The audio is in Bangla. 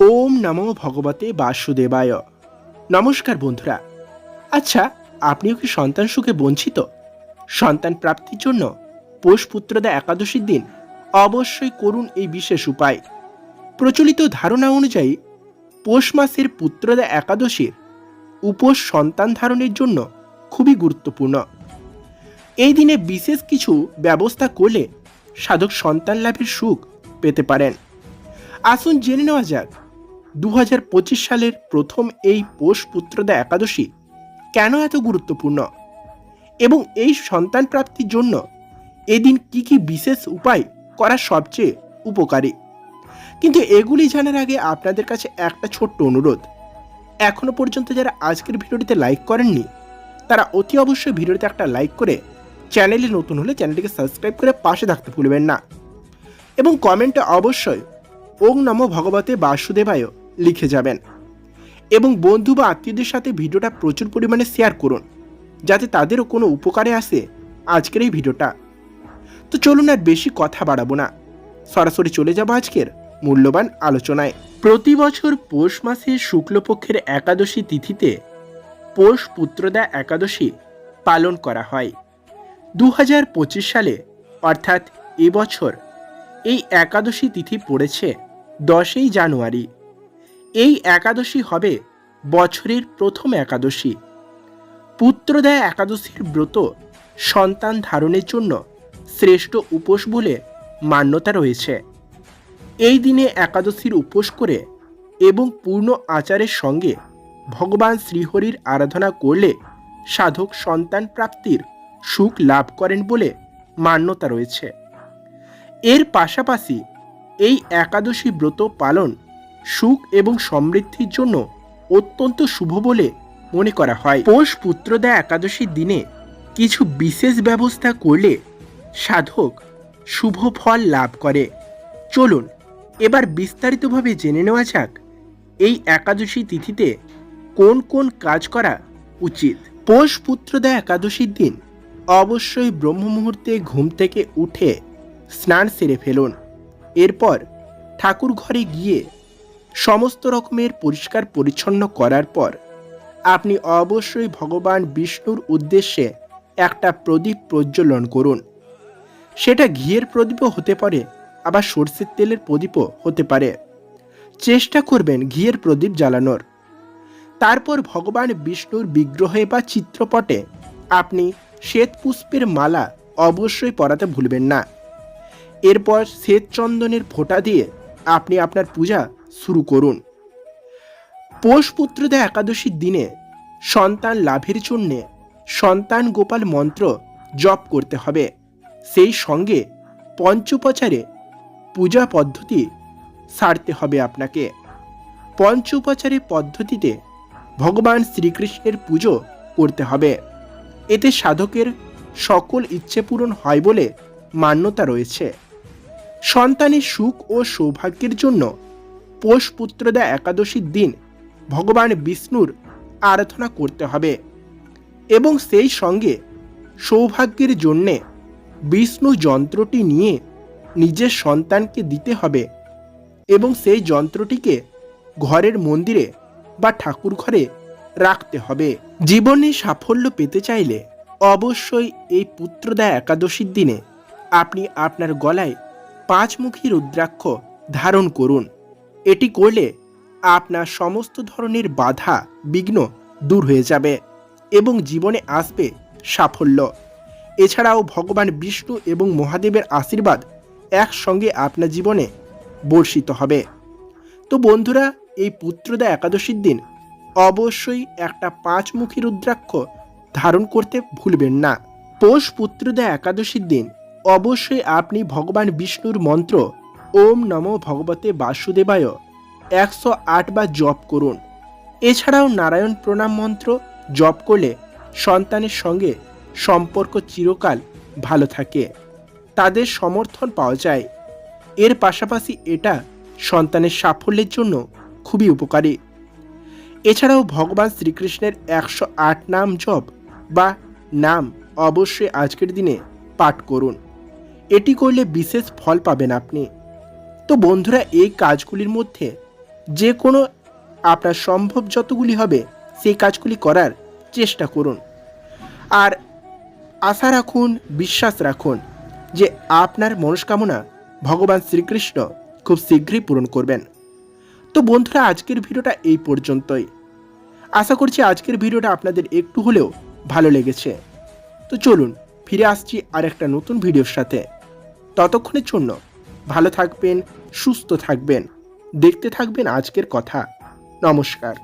ওম নমো ভগবতে বাসুদেবায়। নমস্কার বন্ধুরা। আচ্ছা আপনিও কি সন্তান সুখে বঞ্চিত? সন্তান প্রাপ্তির জন্য পৌষ পুত্রদা একাদশীর দিন অবশ্যই করুন এই বিশেষ উপায়। প্রচলিত ধারণা অনুযায়ী পৌষ মাসের পুত্রদা একাদশীর উপোস সন্তান ধারণের জন্য খুবই গুরুত্বপূর্ণ। এই দিনে বিশেষ কিছু ব্যবস্থা করলে সাধক সন্তান লাভের সুখ পেতে পারেন। আসুন জেনে নেওয়া যাক দু হাজার পঁচিশ সালের প্রথম এই পৌষ পুত্রদা একাদশী কেন এত গুরুত্বপূর্ণ? এবং এই সন্তান প্রাপ্তির জন্য এদিন কি কি বিশেষ উপায় করা সবচেয়ে উপকারী? কিন্তু এগুলি জানার আগে আপনাদের কাছে একটা ছোট্ট অনুরোধ। এখনও পর্যন্ত যারা আজকের ভিডিওটিতে লাইক করেননি, তারা অতি অবশ্যই ভিডিওতে একটা লাইক করে চ্যানেলে নতুন হলে চ্যানেলটিকে সাবস্ক্রাইব করে পাশে থাকতে ভুলবেন না। এবং কমেন্টে অবশ্যই ওং নমো ভগবতে বাসুদেবায় লিখে যাবেন। এবং বন্ধু বা আত্মীয়দের সাথে ভিডিওটা প্রচুর পরিমাণে শেয়ার করুন, যাতে তাদেরও কোনো উপকারে আসে আজকের এই ভিডিওটা। তো চলুন আর বেশি কথা বাড়াবো না। সরাসরি চলে যাব আজকের মূল্যবান আলোচনায়। প্রতি বছর পৌষ মাসে শুক্লপক্ষের একাদশী তিথিতে পৌষ পুত্রদা একাদশী পালন করা হয়। দু হাজার পঁচিশ সালে, অর্থাৎ এবছর এই একাদশী তিথি পড়েছে দশই জানুয়ারি। এই একাদশী হবে বছরের প্রথম একাদশী। পুত্রদায় একাদশীর ব্রত সন্তান ধারণের জন্য শ্রেষ্ঠ উপোস বলে মান্যতা রয়েছে। এই দিনে একাদশীর উপোস করে এবং পূর্ণ আচারের সঙ্গে ভগবান শ্রীহরির আরাধনা করলে সাধক সন্তান প্রাপ্তির সুখ লাভ করেন বলে মান্যতা রয়েছে। এর পাশাপাশি এই একাদশী ব্রত পালন সুখ এবং সমৃদ্ধির জন্য অত্যন্ত শুভ বলে মনে করা হয়। পৌষ পুত্রদা একাদশীর দিনে কিছু বিশেষ ব্যবস্থা করলে সাধক শুভ ফল লাভ করে। চলুন, এবার বিস্তারিতভাবে জেনে নেওয়া যাক এই একাদশী তিথিতে কোন কোন কাজ করা উচিত। পৌষ পুত্রদা একাদশীর দিন অবশ্যই ব্রহ্ম মুহূর্তে ঘুম থেকে উঠে স্নান সেরে ফেলুন। এরপর ঠাকুর ঘরে গিয়ে সমস্ত রকমের পরিষ্কার পরিচ্ছন্ন করার পর, আপনি অবশ্যই ভগবান বিষ্ণুর উদ্দেশ্যে একটা প্রদীপ প্রজ্বলন করুন। সেটা ঘিয়ের প্রদীপও হতে পারে, আবার সর্ষের তেলের প্রদীপও হতে পারে। চেষ্টা করবেন ঘিয়ের প্রদীপ জ্বালানোর। তারপর ভগবান বিষ্ণুর বিগ্রহে বা চিত্রপটে আপনি শ্বেত পুষ্পের মালা অবশ্যই পরাতে ভুলবেন না। এরপর শ্বেত চন্দনের ফোঁটা দিয়ে আপনি আপনার পূজা শুরু করুন। পৌষ পুত্রদা একাদশীর দিনে সন্তান লাভের জন্যে সন্তান গোপাল মন্ত্র জপ করতে হবে। সেই সঙ্গে পঞ্চোপচারে পূজা পদ্ধতি সারতে হবে আপনাকে। পঞ্চোপচারে পদ্ধতিতে ভগবান শ্রীকৃষ্ণের পুজো করতে হবে। এতে সাধকের সকল ইচ্ছে পূরণ হয় বলে মান্যতা রয়েছে। সন্তানের সুখ ও সৌভাগ্যের জন্য পৌষ পুত্রদা একাদশীর দিন ভগবান বিষ্ণুর আরাধনা করতে হবে এবং সেই সঙ্গে সৌভাগ্যের জন্যে বিষ্ণু যন্ত্রটি নিয়ে নিজের সন্তানকে দিতে হবে এবং সেই যন্ত্রটিকে ঘরের মন্দিরে বা ঠাকুর ঘরে রাখতে হবে। জীবনে সাফল্য পেতে চাইলে অবশ্যই এই পুত্রদা একাদশীর দিনে আপনি আপনার গলায় পাঁচমুখী রুদ্রাক্ষ ধারণ করুন। এটি করলে আপনার সমস্ত ধরনের বাধা, বিঘ্ন দূর হয়ে যাবে এবং জীবনে আসবে সাফল্য। এছাড়াও ভগবান বিষ্ণু এবং মহাদেবের আশীর্বাদ একসঙ্গে আপনার জীবনে বর্ষিত হবে। তো বন্ধুরা, এই পুত্রদা একাদশীর দিন অবশ্যই একটা পাঁচমুখী রুদ্রাক্ষ ধারণ করতে ভুলবেন না। পৌষ পুত্রদা একাদশীর দিন অবশ্যই আপনি ভগবান বিষ্ণুর মন্ত্র, ওম নমো ভগবতে বাসুদেবায় একশো আট বার জপ করুন। এছাড়াও নারায়ণ প্রণাম মন্ত্র জপ করলে সন্তানের সঙ্গে সম্পর্ক চিরকাল ভালো থাকে। তাদের সমর্থন পাওয়া যায়। এর পাশাপাশি এটা সন্তানের সাফল্যের জন্য খুবই উপকারী। এছাড়াও ভগবান শ্রীকৃষ্ণের একশো আট নাম জপ বা নাম অবশ্যই আজকের দিনে পাঠ করুন। এটি করলে বিশেষ ফল পাবেন আপনি। তো বন্ধুরা, এই কাজগুলির মধ্যে যে কোনো আপনার সম্ভব যতগুলি হবে, সেই কাজগুলি করার চেষ্টা করুন। আর আশা রাখুন, বিশ্বাস রাখুন যে আপনার মনস্কামনা ভগবান শ্রীকৃষ্ণ খুব শীঘ্রই পূরণ করবেন। তো বন্ধুরা, আজকের ভিডিওটা এই পর্যন্তই। আশা করছি আজকের ভিডিওটা আপনাদের একটু হলেও ভালো লেগেছে। তো চলুন, ফিরে আসছি আর একটা নতুন ভিডিওর সাথে। ততক্ষণের জন্য ভালো থাকবেন সুস্থ থাকবেন। দেখতে থাকবেন আজকের কথা। নমস্কার।